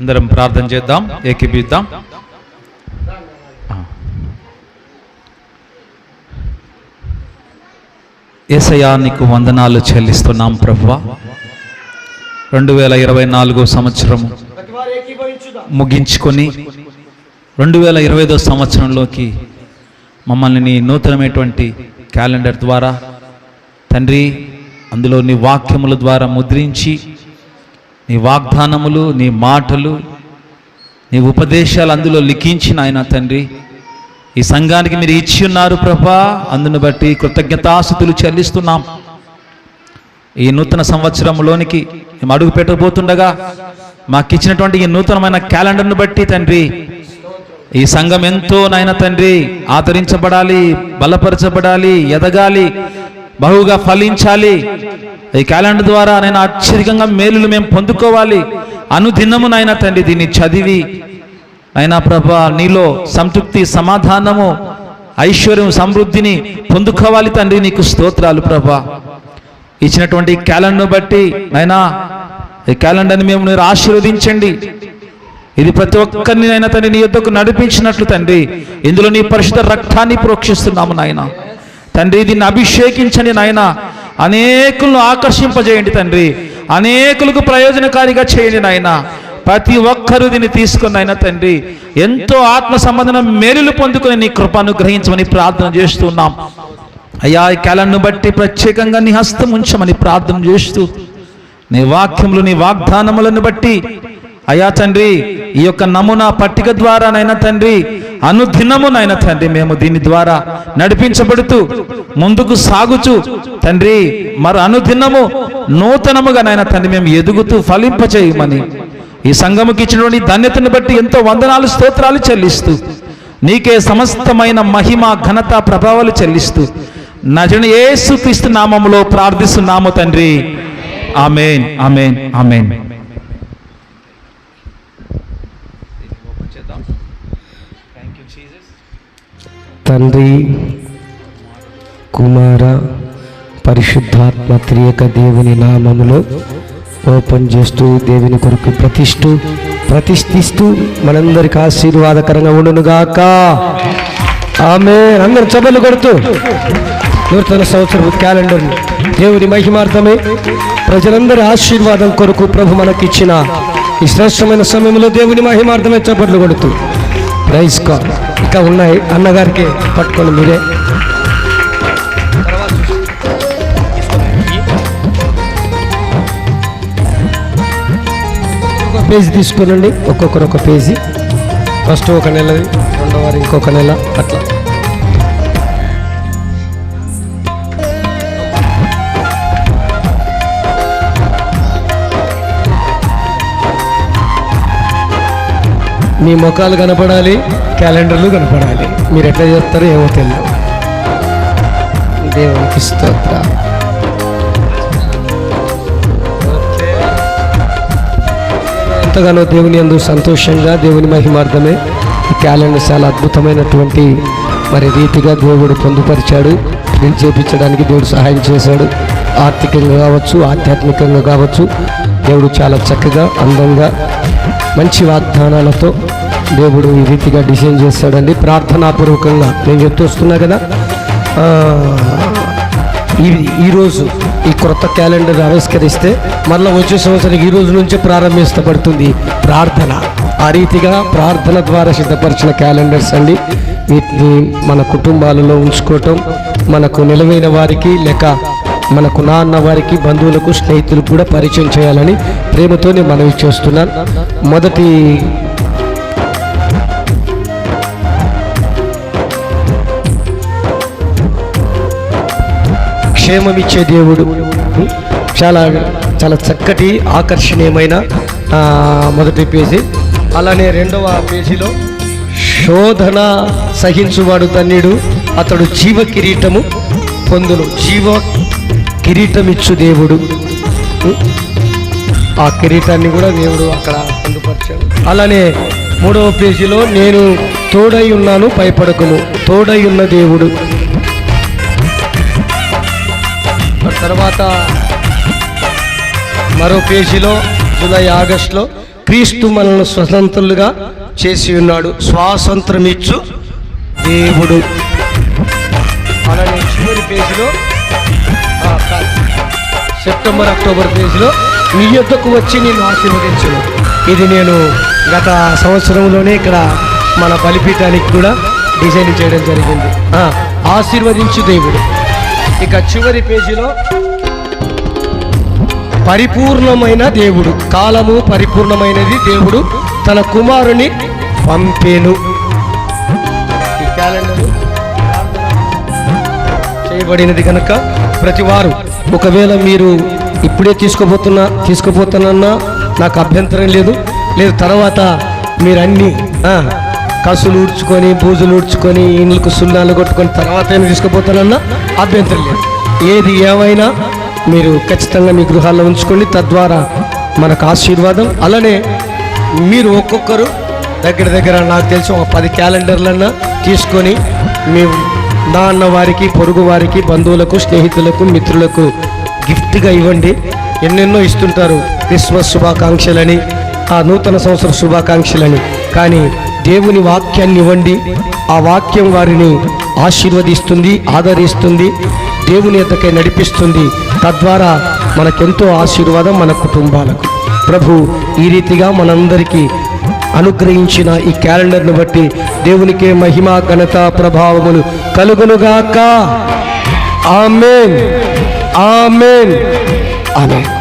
అందరం ప్రార్థన చేద్దాం ఏకీపిద్దాం ఏసయా నీకు వందనాలు చెల్లిస్తున్నాం ప్రభువా. రెండు వేల ఇరవై నాలుగో సంవత్సరం ముగించుకొని రెండు వేల ఇరవై ఐదో సంవత్సరంలోకి మమ్మల్ని నీ నూతనమైనటువంటి క్యాలెండర్ ద్వారా తండ్రి అందులో నీ వాక్యముల ద్వారా ముద్రించి నీ వాగ్దానములు నీ మాటలు నీ ఉపదేశాలు అందులో లిఖించిన ఆయన తండ్రి. ఈ సంఘానికి మీరు ఇచ్చి ఉన్నారు ప్రభా అందును బట్టి కృతజ్ఞతాస్థుతులు చెల్లిస్తున్నాం. ఈ నూతన సంవత్సరంలోనికి మేము అడుగు పెట్టబోతుండగా మాకు ఇచ్చినటువంటి ఈ నూతనమైన క్యాలెండర్ను బట్టి తండ్రి ఈ సంఘం ఎంతో నాయన తండ్రి ఆదరించబడాలి బలపరచబడాలి ఎదగాలి బహుగా ఫలించాలి. ఈ క్యాలెండర్ ద్వారా నేను అత్యధికంగా మేలులు మేము పొందుకోవాలి. అనుదినము నాయన తండ్రి దీన్ని చదివి అయినా ప్రభా నీలో సంతృప్తి సమాధానము ఐశ్వర్యం సమృద్ధిని పొందుకోవాలి తండ్రి నీకు స్తోత్రాలు ప్రభా. ఇచ్చినటువంటి క్యాలెండర్ను బట్టి నైనా ఈ క్యాలెండర్ని మేము మీరు ఆశీర్వదించండి. ఇది ప్రతి ఒక్కరిని అయినా తండ్రి నీ యొద్దకు నడిపించినట్లు తండ్రి. ఇందులో నీ పరిశుద్ధ రక్తాన్ని ప్రోక్షిస్తున్నాము నాయన. తండ్రి దీన్ని అభిషేకించండి నాయనా. అనేకులను ఆకర్షింపజేయండి తండ్రి. అనేకులకు ప్రయోజనకారిగా చేయండి నాయన. ప్రతి ఒక్కరూ దీన్ని తీసుకుని అయినా తండ్రి. ఎంతో ఆత్మ సంబంధం మేలులు పొందుకుని నీ కృప అనుగ్రహించమని ప్రార్థన చేస్తున్నాం. అయ్యా ఈ క్యాలెండర్ను బట్టి ప్రత్యేకంగా నీ హస్తం ఉంచమని ప్రార్థన చేస్తూ నీ వాక్యములు నీ వాగ్దానములను బట్టి అయ్యా తండ్రి ఈ యొక్క నమూనా పట్టిక ద్వారానైనా తండ్రి అనుదినము నాయన తండ్రి మేము దీని ద్వారా నడిపించబడుతూ ముందుకు సాగుచు తండ్రి మరి అనుదినము నూతనముగా నాయన తండ్రి మేము ఎదుగుతూ ఫలింపచేయమని ఈ సంఘముకి ఇచ్చినటువంటి ధన్యతను బట్టి ఎంతో వందనాలు స్తోత్రాలు చెల్లిస్తూ నీకే సమస్తమైన మహిమ ఘనత ప్రభావాలు చెల్లిస్తూ నజన ఏసు క్రీస్తు నామములో ప్రార్థిస్తున్నాము తండ్రి. ఆమెన్ ఆమెన్ ఆమెన్. తండ్రి కుమార పరిశుద్ధాత్మ త్రియక దేవుని నామములో ఓపెన్ చేస్తూ దేవుని కొరకు ప్రతిష్ఠు ప్రతిష్ఠిస్తూ మనందరికి ఆశీర్వాదకరంగా ఉండునుగాక. ఆమె అందరు చబలు కొడుతూ. నూతన సంవత్సరం క్యాలెండర్ని దేవుని మహిమార్థమే ప్రజలందరి ఆశీర్వాదం కొరకు ప్రభు మనకిచ్చిన ఈ శ్రేష్టమైన సమయంలో దేవుని మహిమార్థమే చప్పట్లు కొడుతూ. ప్రైజ్ కాల్ ఇంకా ఉన్నాయి. అన్నగారికి పట్టుకొని మీరే. పేజీ తీసుకోనండి. ఒక్కొక్కరు ఒక పేజీ. ఫస్ట్ ఒక నెలది రెండవ వారు ఇంకొక నెల అట్లా. మీ ముఖాలు కనపడాలి క్యాలెండర్లు కనపడాలి. మీరు ఎట్లా చేస్తారో ఏమో తెలియదు. దేవునికి స్తోత్ర. ఎంతగానో దేవుని అందు సంతోషంగా దేవుని మహిమార్థమే ఈ క్యాలెండర్ చాలా అద్భుతమైనటువంటి మరి రీతిగా దేవుడు పొందుపరిచాడు. ప్రింట్ చేయించడానికి దేవుడు సహాయం చేశాడు. ఆర్థికంగా కావచ్చు ఆధ్యాత్మికంగా కావచ్చు దేవుడు చాలా చక్కగా అందంగా మంచి వాగ్దానాలతో దేవుడు ఈ రీతిగా డిజైన్ చేస్తాడండి. ప్రార్థనాపూర్వకంగా నేను చెప్తూ వస్తున్నా కదా ఈ ఈరోజు ఈ క్రొత్త క్యాలెండర్ ఆవిష్కరిస్తే మళ్ళీ వచ్చే సంవత్సరం ఈ రోజు నుంచే ప్రారంభించబడుతుంది ప్రార్థన. ఆ రీతిగా ప్రార్థన ద్వారా సిద్ధపరిచిన క్యాలెండర్స్ అండి వీటిని మన కుటుంబాలలో ఉంచుకోవటం మనకు నిలవైన వారికి లేక మనకు నాన్న వారికి బంధువులకు స్నేహితులకు కూడా పరిచయం చేయాలని ప్రేమతోనే మనవి చేస్తున్నాను. మొదటి క్షేమమిచ్చే దేవుడు. చాలా చాలా చక్కటి ఆకర్షణీయమైన మొదటి పేజీ. అలానే రెండవ పేజీలో శోధన సహించువాడు తన్నుడు. అతడు జీవ కిరీటము పొందును. జీవ కిరీటమిచ్చు దేవుడు. ఆ కిరీటాన్ని కూడా దేవుడు అక్కడ పొందుపరిచాడు. అలానే మూడవ పేజీలో నేను తోడై ఉన్నాను భయపడకును. తోడై ఉన్న దేవుడు. తర్వాత మరో పేజీలో జూలై ఆగస్టులో క్రీస్తు మనల్ని స్వతంత్రులుగా చేసి ఉన్నాడు. స్వాతంత్రం ఇచ్చు దేవుడు. అలానే చివరి పేజీలో సెప్టెంబర్ అక్టోబర్ పేజీలో నీ యొద్దకు వచ్చి నేను ఆశీర్వదించను ఇది నేను గత సంవత్సరంలోనే ఇక్కడ మన బలిపీఠానికి కూడా డిజైన్ చేయడం జరిగింది. ఆశీర్వదించు దేవుడు. ఇక చివరి పేజీలో పరిపూర్ణమైన దేవుడు. కాలము పరిపూర్ణమైనది దేవుడు తన కుమారుని పంపేను. ఈ క్యాలెండర్ చేయబడినది కనుక ప్రతి వారు ఒకవేళ మీరు ఇప్పుడే తీసుకోబోతున్నా తీసుకోబోతున్నా నాకు అభ్యంతరం లేదు. లేదు తర్వాత మీరు కసులు ఊడ్చుకొని పూజలు ఊడ్చుకొని ఇండ్లకు సున్నాలు కొట్టుకొని తర్వాత అయినా తీసుకుపోతానన్నా అభ్యంతరం లేదు. ఏది ఏమైనా మీరు ఖచ్చితంగా మీ గృహాల్లో ఉంచుకోండి. తద్వారా మనకు ఆశీర్వాదం. అలానే మీరు ఒక్కొక్కరు దగ్గర దగ్గర నాకు తెలిసి ఒక పది క్యాలెండర్లన్నా తీసుకొని మీ నాన్న వారికి పొరుగు వారికి బంధువులకు స్నేహితులకు మిత్రులకు గిఫ్ట్గా ఇవ్వండి. ఎన్నెన్నో ఇస్తుంటారు. క్రిస్మస్ శుభాకాంక్షలని ఆ నూతన సంవత్సర శుభాకాంక్షలని. కానీ దేవుని వాక్యాన్ని ఇవ్వండి. ఆ వాక్యం వారిని ఆశీర్వదిస్తుంది ఆదరిస్తుంది దేవుని ఎద్దకై నడిపిస్తుంది. తద్వారా మనకెంతో ఆశీర్వాదం మన కుటుంబాలకు. ప్రభు ఈ రీతిగా మనందరికీ అనుగ్రహించిన ఈ క్యాలెండర్ను బట్టి దేవునికే మహిమ ఘనత ప్రభావములు కలుగునుగాక. ఆమెన్. ఆమెన్. ఆమెన్.